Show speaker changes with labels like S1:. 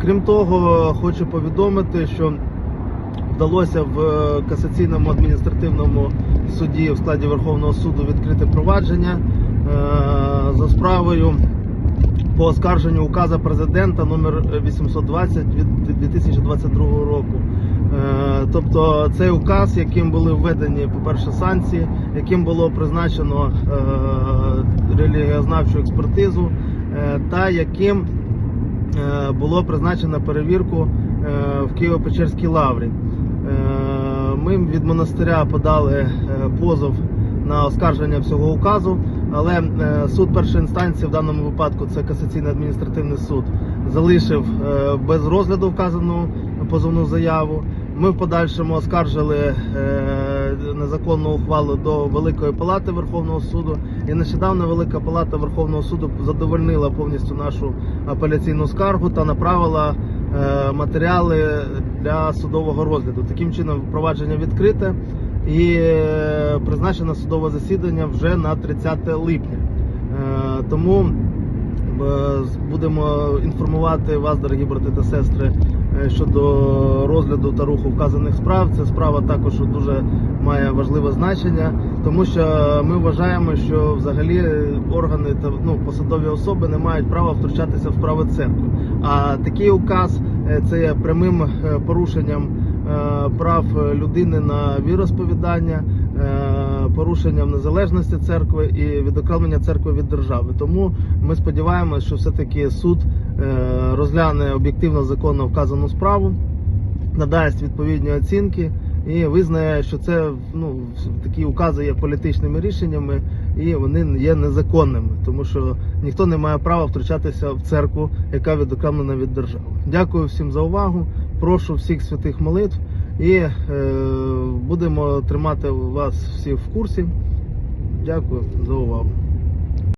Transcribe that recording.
S1: Крім того, хочу повідомити, що вдалося в е, касаційному адміністративному суді в складі Верховного суду відкрити провадження е, за справою по оскарженню указа президента номер 820 від 2022 року. Е, Тобто цей указ, яким були введені, по-перше, санкції, яким було призначено релігіознавчу експертизу, та яким було призначено перевірку е, в Києво-Печерській лаврі. Е, Ми від монастиря подали е, позов на оскарження всього указу, але е, суд першої інстанції в даному випадку це касаційний адміністративний суд залишив е, без розгляду вказану позовну заяву. Ми в подальшому оскаржили е, незаконну ухвалу до Великої Палати Верховного суду. І нещодавно Велика Палата Верховного суду задовольнила повністю нашу апеляційну скаргу та направила е, матеріали для судового розгляду. Таким чином, провадження відкрите і е, призначено судове засідання вже на 30 липня. Тому будемо інформувати вас, дорогі брати та сестри, е, щодо розгляду та руху вказаних справ. Ця справа також дуже має важливе значення, тому що ми вважаємо, що взагалі органи та ну, посадові особи не мають права втручатися в справи церкви. А такий указ е, це є прямим е, порушенням е, прав людини на віросповідання, е, порушенням незалежності церкви і відокремлення церкви від держави. Тому ми сподіваємося, що все-таки суд е, розгляне об'єктивно законно вказану справу, надасть відповідні оцінки і визнає, що це ну, такі укази є політичними рішеннями і вони є незаконними, тому що ніхто не має права втручатися в церкву, яка відокремлена від держави. Дякую всім за увагу. Прошу всіх святих молитв і е, будемо тримати вас всі в курсі. Дякую за увагу.